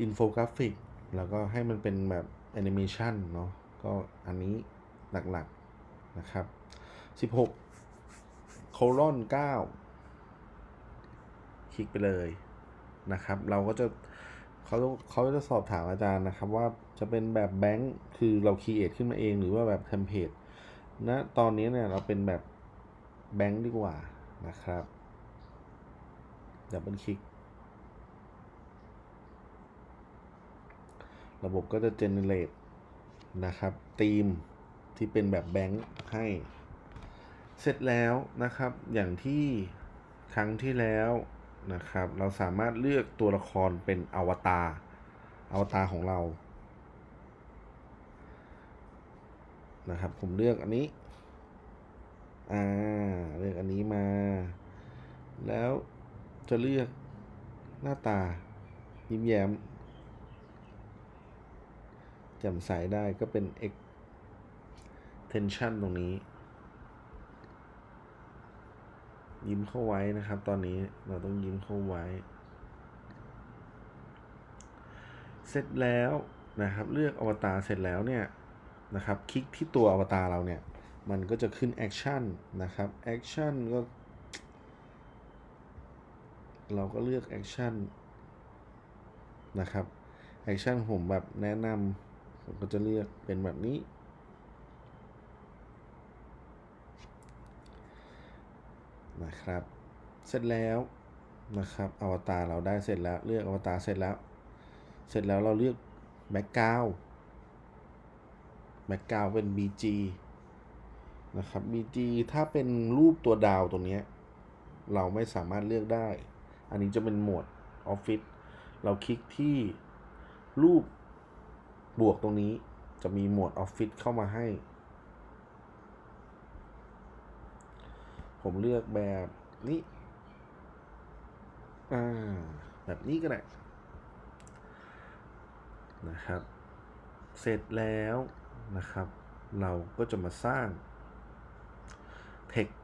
อินโฟกราฟิก แล้วก็ให้มันเป็นแบบแอนิเมชันเนาะก็อันนี้หลักๆนะครับ 16 โคลอน 9 คลิกไปเลยนะครับ เราก็จะเขาเขาจะสอบถามอาจารย์นะครับ ว่าจะเป็นแบบแบงค์คือเราคีเอทขึ้นมาเองหรือว่าแบบเทมเพลตนะตอนนี้เนี่ยเราเป็นแบบแบงค์ดีกว่านะครับดับเบิลคลิก ระบบก็จะเจเนเรตนะครับธีมที่เป็นแบบแบงค์ให้ เสร็จแล้วนะครับอย่างที่ครั้งที่แล้วนะครับ เราสามารถเลือกตัวละครเป็นอวตารอวตารของเรานะครับผมเลือกอันนี้ อ่า เลือกอันนี้มา แล้วจะเลือกหน้าตายิ้มแย้ม แจ่มใสได้ก็เป็น extension ตรงนี้ ยิ้มเข้าไว้นะครับ ตอนนี้เราต้องยิ้มเข้าไว้ เสร็จแล้วนะครับ เลือกอวตารเสร็จแล้วเนี่ยนะครับ คลิกที่ตัวอวตารเราเนี่ย มันก็จะขึ้นแอคชั่นนะครับแอคชั่นก็ เราก็เลือกแอคชั่นนะครับแอคชั่นผมแบบแนะนำ ผมก็จะเลือกเป็นแบบนี้ นะครับ เสร็จแล้วนะครับอวตารเราได้เสร็จแล้ว เลือกอวตารเสร็จแล้ว เสร็จแล้วเราเลือกแบ็กกราวแบ็กกราวเป็น BG นะครับ BG ถ้าเป็นรูปตัวดาวตรงนี้ เราไม่สามารถเลือกได้ อันนี้จะเป็นโหมด Office เราคลิกที่รูป บวกตรงนี้จะมีโหมด Office เข้ามาให้ ผมเลือกแบบนี้ อ่า แบบนี้ก็ได้ นะครับ เสร็จแล้วนะครับ เราก็จะมาสร้าง text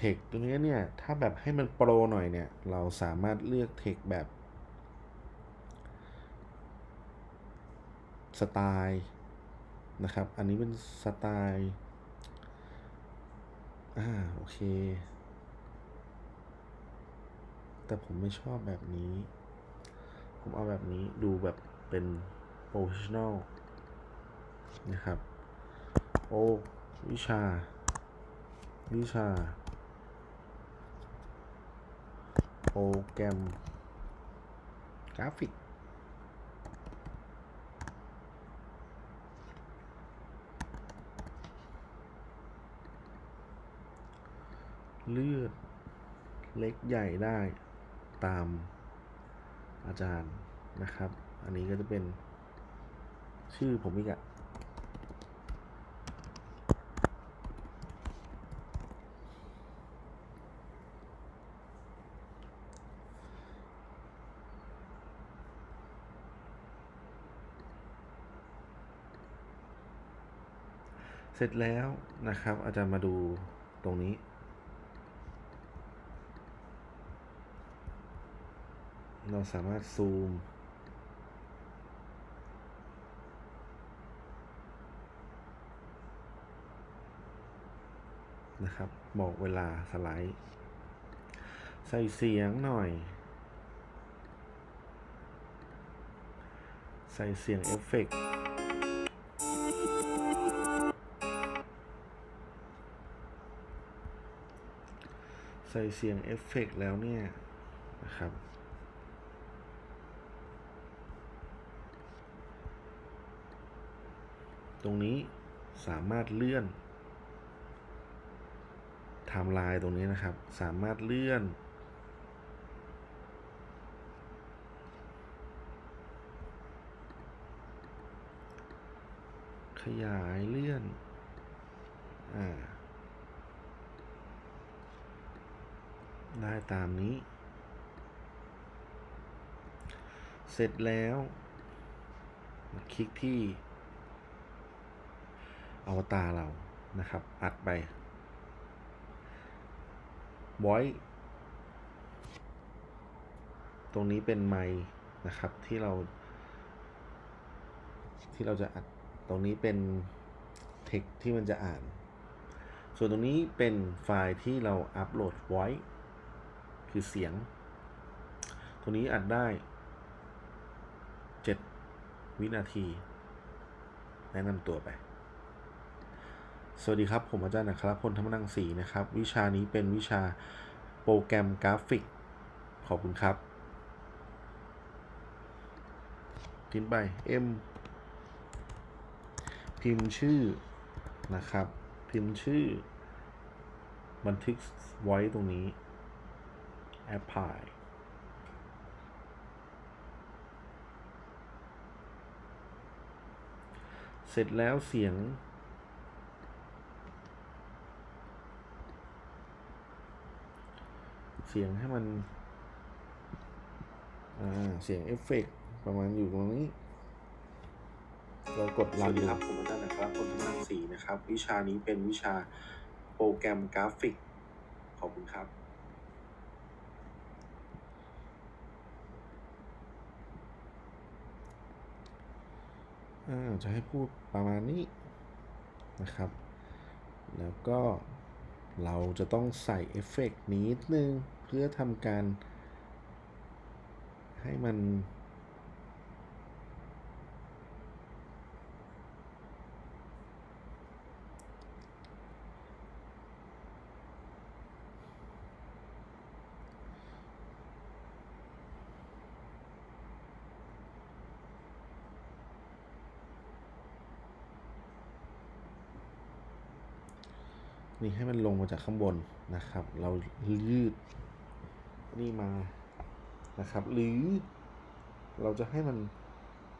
text ตรงนี้เนี่ย ถ้าแบบให้มันโปรหน่อยเนี่ย เราสามารถเลือก text แบบ สไตล์นะครับ อันนี้เป็นสไตล์อ่าโอเค แต่ผมไม่ชอบแบบนี้ ผมเอาแบบนี้ดูแบบเป็นโปรเฟชชั่นอลนะครับ โอวิชา วิชา โปรแกรมกราฟิก เลือกเล็กใหญ่ได้ตามอาจารย์นะครับ อันนี้ก็จะเป็นชื่อผมอีกอะเสร็จแล้วนะครับอาจารย์มาดูตรงนี้ เราสามารถซูม นะครับ บอกเวลาสไลด์ ใส่เสียงหน่อย ใส่เสียงเอฟเฟกต์ใส่เสียงเอฟเฟกต์แล้วเนี่ยนะครับ ตรงนี้สามารถเลื่อนไทม์ไลน์ตรงนี้นะครับ สามารถเลื่อน ขยายเลื่อน อ่า ได้ตามนี้ เสร็จแล้ว คลิกที่ อวตารเรานะครับ อัดไป voice ตรงนี้เป็นไมค์นะครับ ที่เรา ที่เราจะอัดตรงนี้เป็นเทคที่มันจะอ่าน ส่วนตรงนี้เป็นไฟล์ที่เราอัปโหลดไว้ คือเสียง ตรงนี้อัดได้ 7 วินาที แนะนำตัวไป สวัสดีครับ ผมอาจารย์อัครพลธรรมนังสีนะครับ วิชานี้เป็นวิชาโปรแกรมกราฟิก ขอบคุณครับพิมพ์ไป M พิมพ์ชื่อนะครับ พิมพ์ชื่อ บันทึกไว้ตรงนี้ apply เสร็จแล้วเสียง เสียงให้มันอ่าเสียงเอฟเฟกต์ประมาณอยู่ตรงนี้ เรากดสรัวันสดีครับ ผมอาจารย์นะครับคนทำงานสีนะครับ วิชานี้เป็นวิชาโปรแกรมกราฟิก ขอบคุณครับอ่าจะให้พูดประมาณนี้นะครับ แล้วก็เราจะต้องใส่เอฟเฟกต์นิดนึงเพื่อทำการให้มัน นี่ให้มันลงมาจากข้างบนนะครับ เรายืด นี่มานะครับ หรือเราจะให้มัน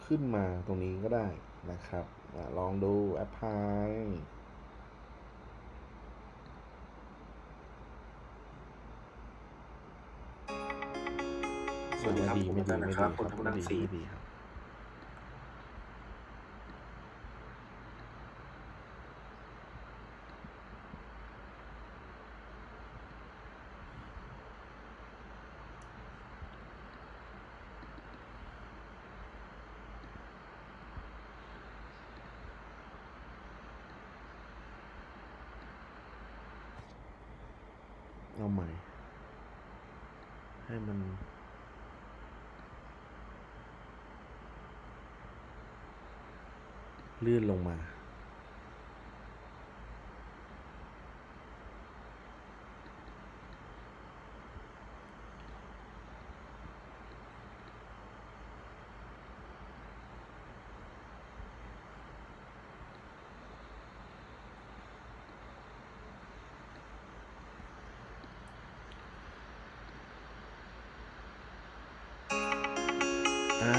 ขึ้นมาตรงนี้ก็ได้นะครับอะลองดูแอปพลายสวัสดีครับไม่ผมไม่อาจารย์ไม่นะครับไม่คนทำงานไม่สีไม่ดีครับ เอาใหม่ ให้มันเลื่อนลงมา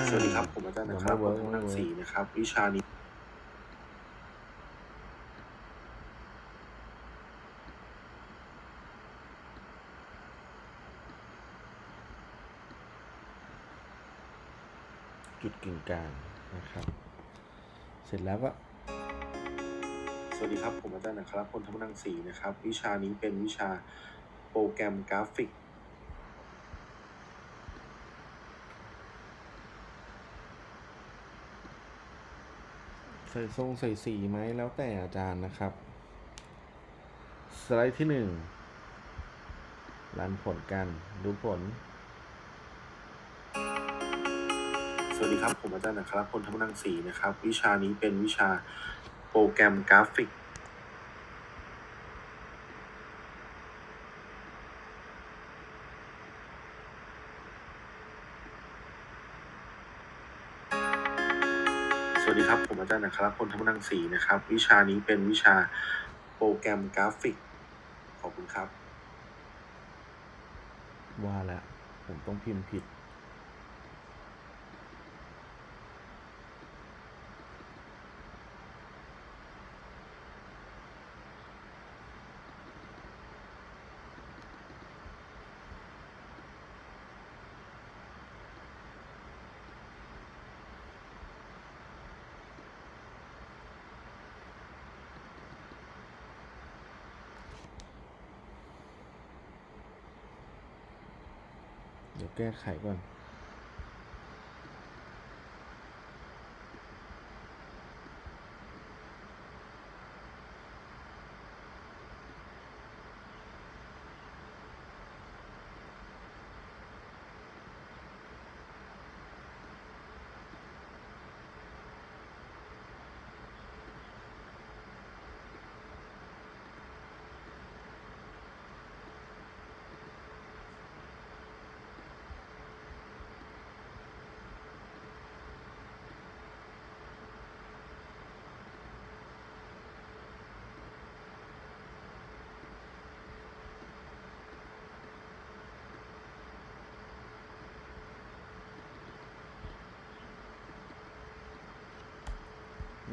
สวัสดีครับ ผมอาจารย์นะครับยังคไม่นเวิร์กทำงานไม่เวิร์กสีนะครับ วิชานี้จุดกึ่งกลางนะครับ เสร็จแล้วก็ สวัสดีครับ ผมอาจารย์นะครับคนทำงานสีนะครับ วิชานี้เป็นวิชาโปรแกรมกราฟิก ใส่ทรงใส่สีไหมแล้วแต่อาจารย์นะครับ สไลด์ที่หนึ่งรันผลกันดูผล สวัสดีครับ ผมอาจารย์นะครับคนทำงานสีนะครับ วิชานี้เป็นวิชาโปรแกรมกราฟิก อาจารย์นะครับคนทำงานสีนะครับ วิชานี้เป็นวิชาโปรแกรมกราฟิก ขอบคุณครับ ว่าแล้วผมต้องพิมพ์ผิด เดี๋ย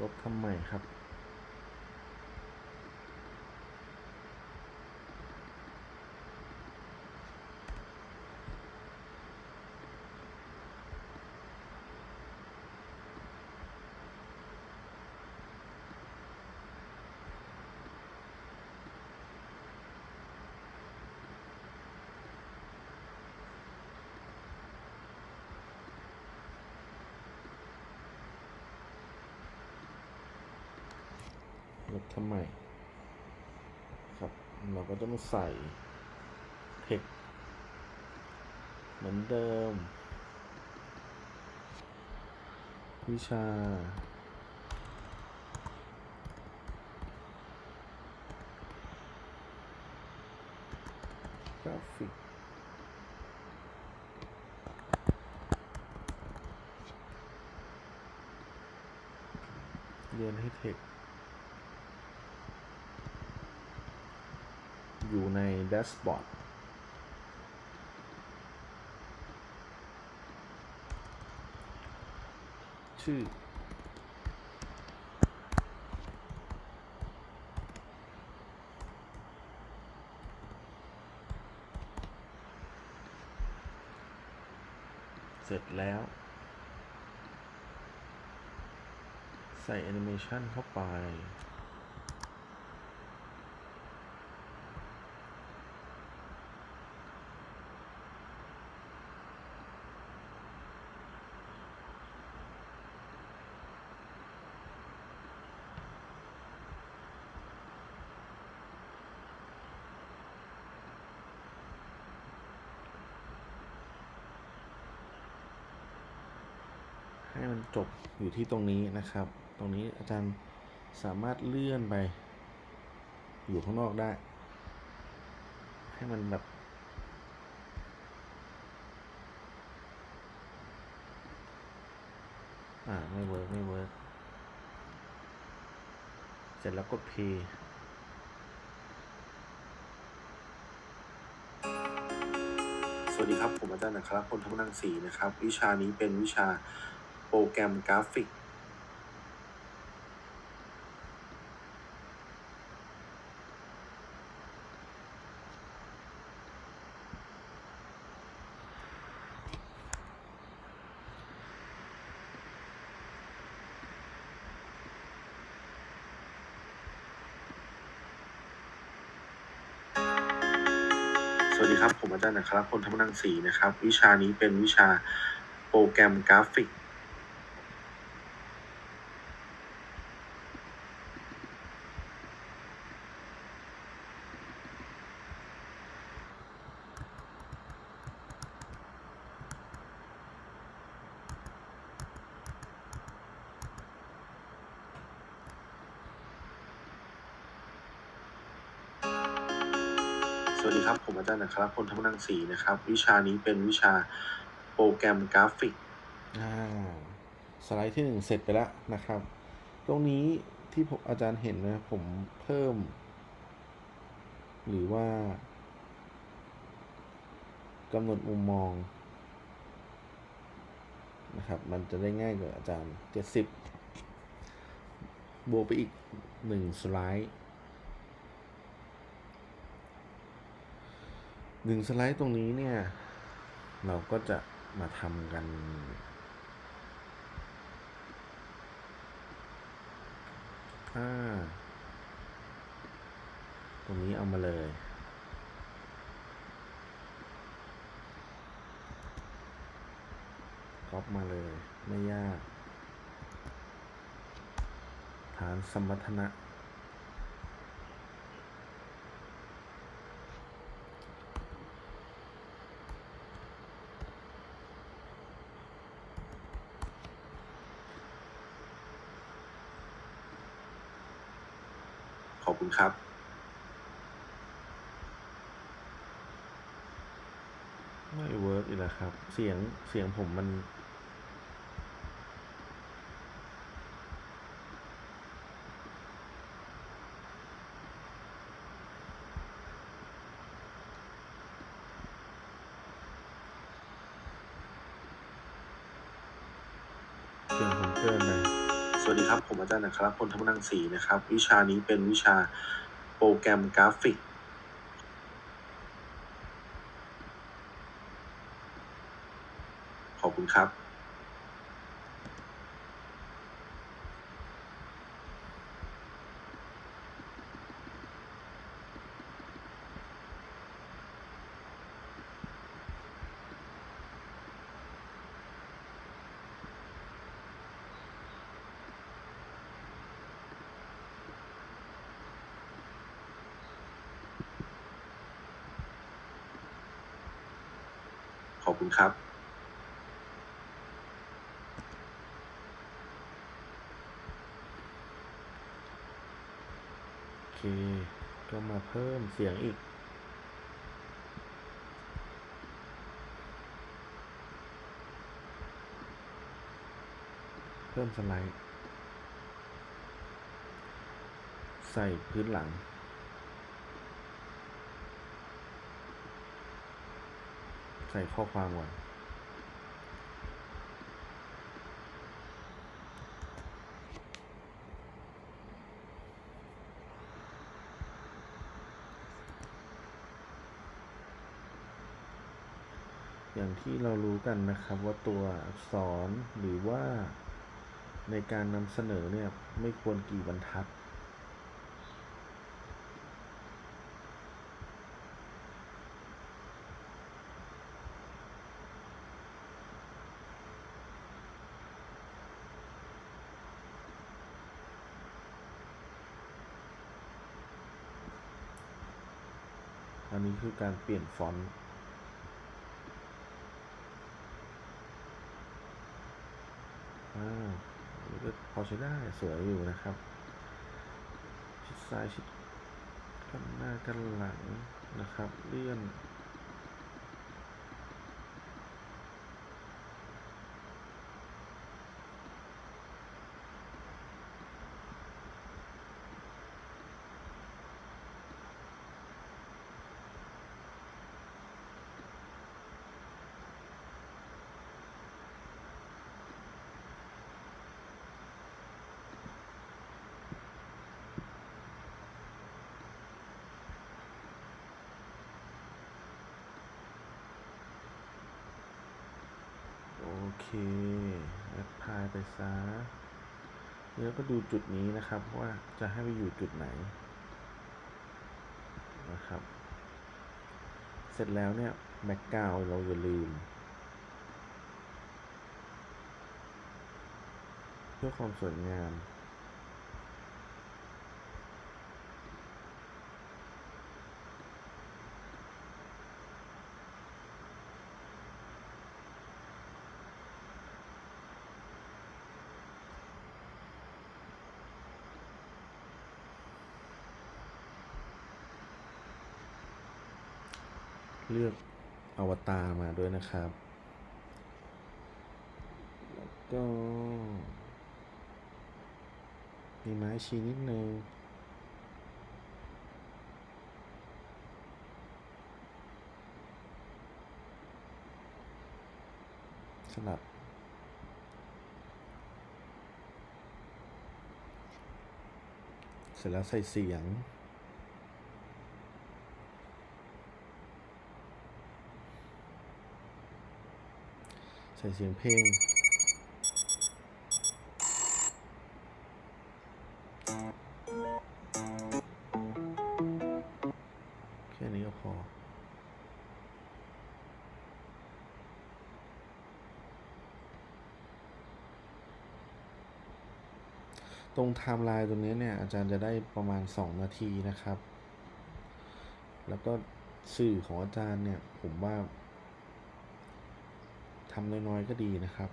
ลบทำใหม่ครับ ลบทำไมครับ เราก็จะมาใส่เทคเหมือนเดิม วิชากราฟิกเรียนให้เทค อยู่ในแดชบอร์ดชื่อ เสร็จแล้ว ใส่แอนิเมชันเข้าไป ให้มันจบอยู่ที่ตรงนี้นะครับ ตรงนี้อาจารย์สามารถเลื่อนไป อยู่ข้างนอกได้ ให้มันแบบ อ่า ไม่เวิร์กไม่เวิร์กเสร็จแล้วกด p สวัสดีครับ ผมอาจารย์อัครพลธรรมนังสีนะครับ วิชานี้เป็นวิชา โปรแกรมกราฟิก สวัสดีครับ ผมอาจารย์อัครพลธรรมนังสีนะครับ วิชานี้เป็นวิชาโปรแกรมกราฟิก สวัสดี นะครับผมอาจารย์อัครพลธรรมนังสีนะครับ วิชานี้เป็นวิชาโปรแกรมกราฟิกสไลด์ที่หนึ่งเสร็จไปแล้วนะครับ ตรงนี้ที่ผมอาจารย์เห็นนะผมเพิ่ม หรือว่ากำหนดมุมมองนะครับ มันจะได้ง่ายกว่าอาจารย์ 70 บวกไปอีกหนึ่งสไลด์ หนึ่งสไลด์ตรงนี้เนี่ย เราก็จะมาทำกัน ตรงนี้เอามาเลย ก๊อปมาเลย ไม่ยาก ฐานสมรรถนะ อบคุณครับไม่เวิร์กอีกแล้วครับ เสียงเสียงผมมัน เสียงผมเกินไป ส วัสดีครับ ผมอาจารย์อัครพลธรรมนังสีนะครับ วิชานี้เป็นวิชาโปรแกรมกราฟิก ขอบคุณครับ ขอบคุณครับ โอเค ก็มาเพิ่มเสียงอีกเพิ่มสไลด์ ใส่พื้นหลัง ใส่ข้อความก่อนอย่างที่เรารู้กันนะครับว่าตัวอักษรหรือว่าในการนำเสนอเนี่ยไม่ควรกี่บรรทัด คือการเปลี่ยนฟอนต์อ่าอันนี้ก็พอใช้ได้สวยอยู่นะครับ ชิดซ้ายชิดกันหน้ากันหลังนะครับ เลื่อน โอเคแอดพายไปซะ แล้วก็ดูจุดนี้นะครับว่าจะให้ไปอยู่จุดไหนนะครับ เสร็จแล้วเนี่ยแบ็กกราวเราอย่าลืม เพื่อความสวยงาม ลือกอวตารมาด้วยนะครับ แล้วก็ มีไม้ชี้นิดนึงสลับเสร็จแล้วใส่เสียง ใส่เสียงเพลง แค่นี้ก็พอตรงไทม์ไลน์ตรงนี้เนี่ย อาจารย์จะได้ประมาณ 2 นาทีนะครับ แล้วก็สื่อของอาจารย์เนี่ย ผมว่าำน้อยๆก็ดีนะครับ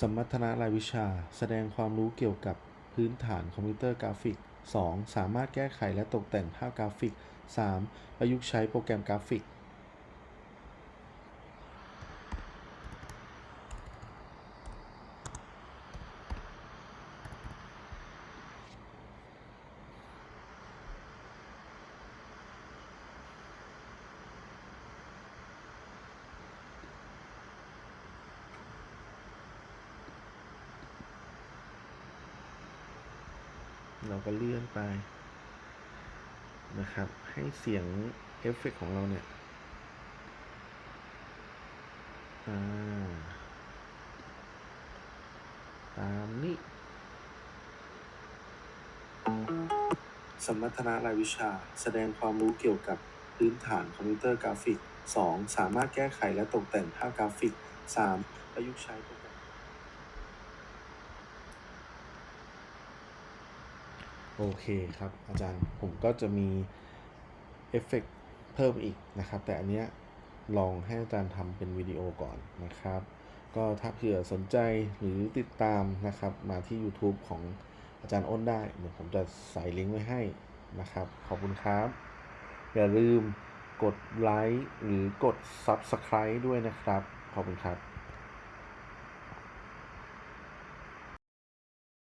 สมรรถนะรายวิชา แสดงความรู้เกี่ยวกับพื้นฐานคอมพิวเตอร์กราฟิก 2. สามารถแก้ไขและตกแต่งภาพกราฟิก 3. ประยุกต์ใช้โปรแกรมกราฟิก เราก็เลื่อนไปนะครับ ให้เสียงเอฟเฟกต์ของเราเนี่ยาตามนี้สมรรถนะรายวิชา แสดงความรู้เกี่ยวกับพื้นฐานคอมพิวเตอร์กราฟิก 2. สามารถแก้ไขและตกแต่งภาพกราฟิก 3. ประยุกต์ใช้ โอเคครับ อาจารย์ผมก็จะมีเอฟเฟกต์เพิ่มอีกนะครับ แต่อันเนี้ยลองให้อาจารย์ทำเป็นวิดีโอก่อนนะครับ ก็ถ้าเผื่อสนใจหรือติดตามนะครับ มาที่ YouTube ของอาจารย์อ้นได้เดี๋ยวผมจะใส่ลิงก์ไว้ให้นะครับ ขอบคุณครับ อย่าลืมกดไลค์หรือกด Subscribe ด้วยนะครับ ขอบคุณครับ